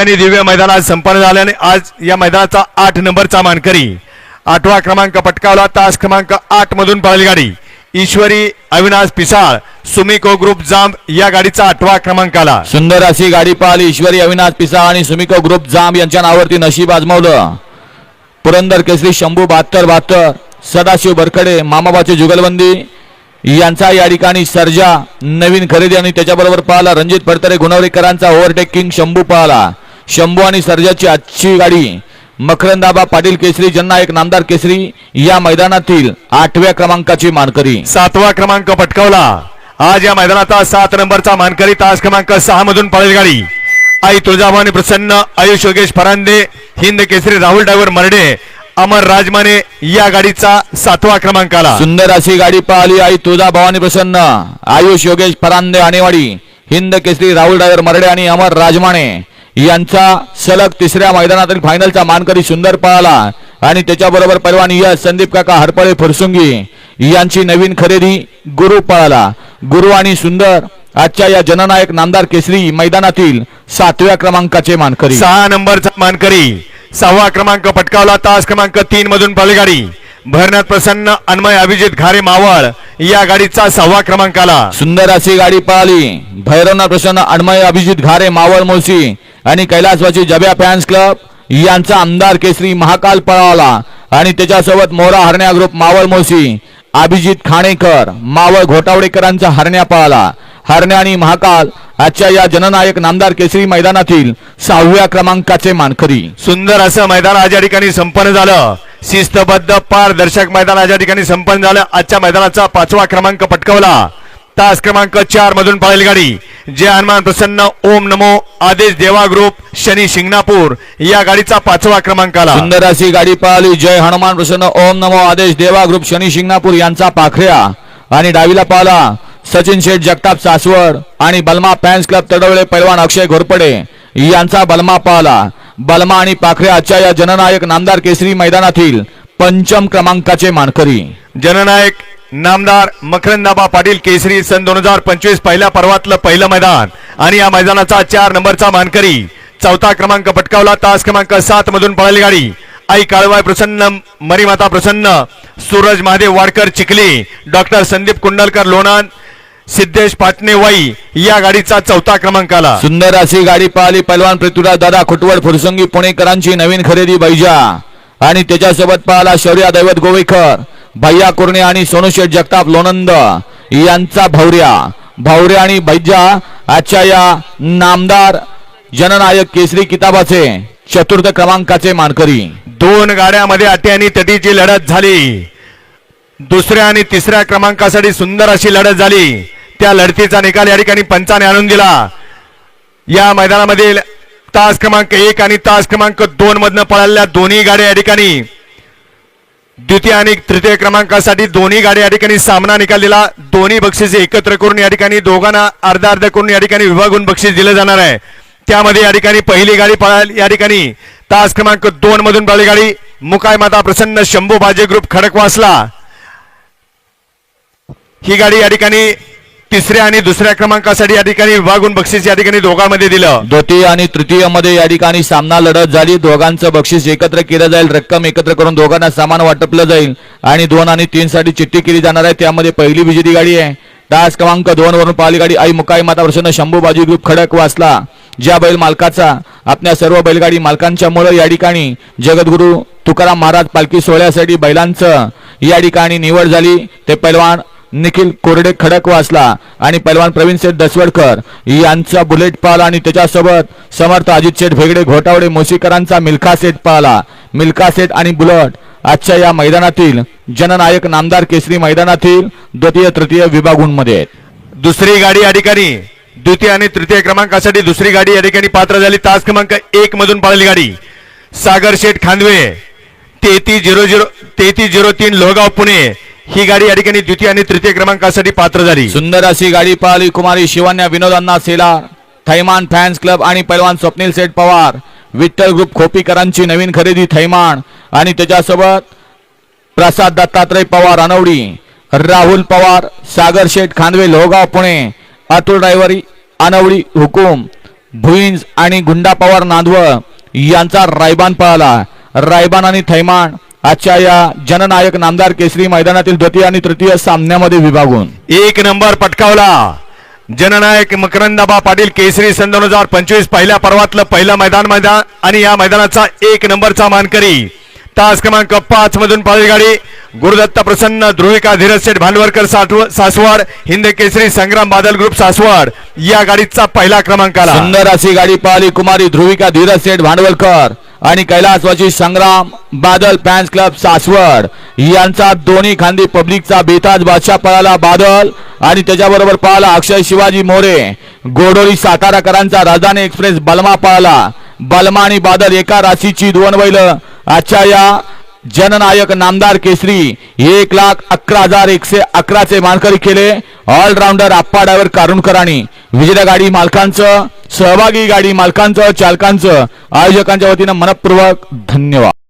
आणि दिव्य मैदानात संपन्न झाल्याने आज या मैदानाचा आठ नंबरचा मानकरी. आठवा क्रमांक पटकावला तास क्रमांक आठ मधून पळाली गाडी. ईश्वरी अविनाश पिसाळ सुमिको ग्रुप जांब या गाडीचा आठवा क्रमांक आला. सुंदर अशी गाडी पाहिली ईश्वरी अविनाश पिसा आणि सुमिको ग्रुप जांब यांच्या नावावरती नशीब आजमावलं. पुरंदर केसरी शंभू बहात्तर बहात्तर सदाशिव बरखडे मामाबाचे जुगलबंदी यांचा या ठिकाणी सर्जा नवीन खरेदी आणि त्याच्याबरोबर पाहला रणजित फडतरे गुणवरेकरांचा ओव्हरटेकिंग शंभू पाहला. शंभू आणि सर्जाची आजची गाडी. मकरंदाबा पाटील केसरी ज्यांना एक नामदार केसरी या मैदानातील आठव्या क्रमांकाची मानकरी. सातवा क्रमांक पटकावला. आज या मैदानाचा सात नंबरचा मानकरी तास क्रमांक सहा मधून पळेल गाडी आई तुळजाभवानी प्रसन्न आयुष योगेश फरांदे हिंद केसरी राहुल ड्रायव्हर मर्डे अमर राजमाने या गाडीचा सातवा क्रमांक आला सुंदर अशी गाडी पाहिली आई तुळजा भवानी प्रसन्न आयुष योगेश परांदे आणेवाडी हिंद केसरी राहुल ड्रायव्हर मरडे आणि अमर राजमाणे यांचा सलग तिसऱ्या मैदानातील फायनलचा मानकरी सुंदर पळाला. आणि त्याच्याबरोबर पैलवान यश संदीप काका हरपळे फुरसुंगी यांची नवीन खरेदी गुरु पळाला. गुरु आणि सुंदर आजच्या या जननायक नामदार केसरी मैदानातील सातव्या क्रमांकाचे मानकरी. सहा नंबरचा मानकरी. सहावा क्रमांक पटकावला. तास क्रमांक तीन मधून पळेल गाडी भरनाथ प्रसन्न अन्मय अभिजित घारे मावळ या गाडीचा सहावा क्रमांक आला. सुंदर अशी गाडी पळाली. भैरवनाथ प्रसन्न अण्मय अभिजित घारे मावळ मुळशी आणि कैलासवाची जब्या फॅन्स क्लब यांचा आमदार केसरी महाकाल पळावला आणि त्याच्यासोबत मोरा हरण्या ग्रुप मावळ मोशी अभिजित खाणेकर मावळ घोटावडेकरांचा हरण्या पळाला. हरण्या आणि महाकाल आजच्या या जननायक नामदार केसरी मैदानातील सहाव्या क्रमांकाचे मानकरी. सुंदर असं मैदान आज या ठिकाणी संपन्न झालं. शिस्तबद्ध पारदर्शक मैदान आज या ठिकाणी संपन्न झालं. आजच्या मैदानाचा पाचवा क्रमांक पटकवला. तास क्रमांक चार मधून पळेल गाडी जय हनुमान प्रसन्न ओम नमो आदेश देवा ग्रुप शनी शिंगणापूर या गाडीचा पाचवा क्रमांक आला सुंदर अशी गाडी पळाली जय हनुमान प्रसन्न ओम नमो आदेश देवा ग्रुप शनी शिंगणापूर यांचा पाखऱ्या. आणि डावीला पाहला सचिन शेठ जगताप सासवड आणि बलमा फॅन्स क्लब तडवळे पैलवान अक्षय घोरपडे. यांचा बलमा पाहला. बलमा आणि पाखऱ्या आजच्या या जननायक नामदार केसरी मैदानातील पंचम क्रमांकाचे मानकरी. जननायक नामदार मकरंदाबा पाटील केसरी सन दोन हजार पंचवीस पहिल्या पर्वातलं पहिलं मैदान. आणि या मैदानाचा चार नंबरचा मानकरी चौथा क्रमांक पटकावला. तास क्रमांक सात मधून पळाली गाडी. आई काळवाय प्रसन्न मरीमाता प्रसन्न सूरज महादेव वाडकर चिखली डॉक्टर संदीप कुंडलकर लोणंद सिद्धेश पाटणे वाई या गाडीचा चौथा क्रमांक आला. सुंदर अशी गाडी पाहिली पैलवान पृथ्वीराज दादा खुटवड फुरसंगी पुणेकरांची नवीन खरेदी बैजा. आणि त्याच्यासोबत पाहिला शौर्या दैवत गोवेकर. भैया कुर्णे आणि सोनुशेठ जगताप लोनंद यांचा भौर्या. भौर्या आणि भैजा आजच्या या नामदार जननायक केसरी किताबाचे चतुर्थ क्रमांकाचे मानकरी. दोन गाड्यामध्ये अटी आणि तटीची लढत झाली. दुसऱ्या आणि तिसऱ्या क्रमांकासाठी सुंदर अशी लढत झाली. त्या लढतीचा निकाल या ठिकाणी पंचाने आणून दिला. या मैदानामधील तास क्रमांक एक आणि तास क्रमांक दोन मधनं पळालेल्या दोन्ही गाड्या या ठिकाणी द्वितीय आणि तृतीय क्रमांकासाठी दोन्ही गाड्या या ठिकाणी सामना निकाल दिला दोन्ही बक्षीस एकत्र करून या ठिकाणी दोघांना अर्धा अर्धा करून या ठिकाणी विभागून बक्षीस दिलं जाणार आहे. त्यामध्ये या ठिकाणी पहिली गाडी पळाल या ठिकाणी तास क्रमांक दोन मधून पळाली गाडी. मुकाय माता प्रसन्न शंभू बाजे ग्रुप खडकवासला. ही गाडी या ठिकाणी तिसऱ्या आणि दुसऱ्या क्रमांकासाठी या ठिकाणी विभागून बक्षीस या ठिकाणी दोघांमध्ये दिलं. द्वितीय आणि तृतीयमध्ये या ठिकाणी सामना लढत झाली. दोघांचं बक्षीस एकत्र केलं जाईल. रक्कम एकत्र करून दोघांना सामान वाटपलं जाईल. आणि दोन आणि तीन साठी चिठ्ठी केली जाणार आहे. त्यामध्ये पहिली विजेती गाडी आहे. तास क्रमांक दोन वरून पाहिली गाडी आई मुकाई माता प्रसन्न शंभू बाजू ग्रुप खडक वाचला ज्या बैल मालकाचा आपल्या सर्व बैलगाडी मालकांच्या मुळे या ठिकाणी जगद्गुरु तुकाराम महाराज पालखी सोहळ्यासाठी बैलांचं या ठिकाणी निवड झाली. ते पैलवान निखिल कोरडे खडक वाचला आणि पैलवान प्रवीण शेठ दसवडकर यांचा बुलेट पाला आणि त्याच्यासोबत समर्थ अजित शेठ भेगडे घोटावडे मोशीकरांचा मिल्खा सेठ पाला मिल्खा सेठ आणि बुलट आजच्या या मैदानातील जननायक नामदार केसरी मैदानातील द्वितीय तृतीय विभागूंमध्ये आहेत. दुसरी गाडी या ठिकाणी द्वितीय आणि तृतीय क्रमांकासाठी दुसरी गाडी या ठिकाणी पात्र झाली. तास क्रमांक एक मधून पाळली गाडी. सागर शेठ खांदवे तेहतीस झिरो झिरो तेहतीस झिरो तीन लोहगाव पुणे. ही गाडी या ठिकाणी द्वितीय आणि तृतीय क्रमांकासाठी पात्र झाली. सुंदर अशी गाडी पाहिली कुमारी शिवान्या विनोदांना सेला थैमान फॅन्स क्लब आणि पैलवान स्वप्नील सेठ पवार. विठ्ठल ग्रुप खोपीकरांची नवीन खरेदी थैमान आणि त्याच्यासोबत प्रसाद दत्तात्रय पवार अनवडी राहुल पवार सागर शेठ खांदवे लोहगाव पुणे अतुल ड्रायव्हरी अनवडी हुकुम भुईंज आणि गुंडा पवार नांदव यांचा रायबान पळाला. रायबान आणि थैमान आजच्या या जननायक नामदार केसरी मैदानातील द्वितीय आणि तृतीय सामन्यामध्ये विभागून. एक नंबर पटकावला. जननायक मकरंदाबा पाटील केसरी सन दोन हजार पंचवीस पहिल्या पर्वातलं पहिलं मैदान मैदान आणि या मैदानाचा एक नंबरचा मानकरी. तास क्रमांक पाच मधून पाळी गाडी गुरुदत्त प्रसन्न ध्रुविका धीरज शेठ भांडवरकर साठव- सासवड हिंद केसरी संग्राम बादल ग्रुप सासवड या गाडीचा पहिला क्रमांक आला. सुंदर अशी गाडी पळाली कुमारी ध्रुविका धीरज सेठ भांडवलकर. आणि कैलासवाची संग्राम बादल फॅन्स क्लब सासवड. यांचा दोन्ही खांदी पब्लिकचा बेताज बादशाह पळाला बादल आणि त्याच्याबरोबर पळाला अक्षय शिवाजी मोरे. गोडोली साताराकरांचा राजधानी एक्सप्रेस बलमा पळाला. बलमा आणि बादल एका राशीची दोन बैल आजच्या या जननायक नामदार केसरी एक लाख अकरा हजार एकशे अकराचे मानकरी केले. ऑलराऊंडर आप्पा डायव्हर कारुणकरांनी विजेत्या गाडी मालकांचं सहभागी गाडी मालकांचं चालकांचं आयोजकांच्या वतीनं मनपूर्वक धन्यवाद.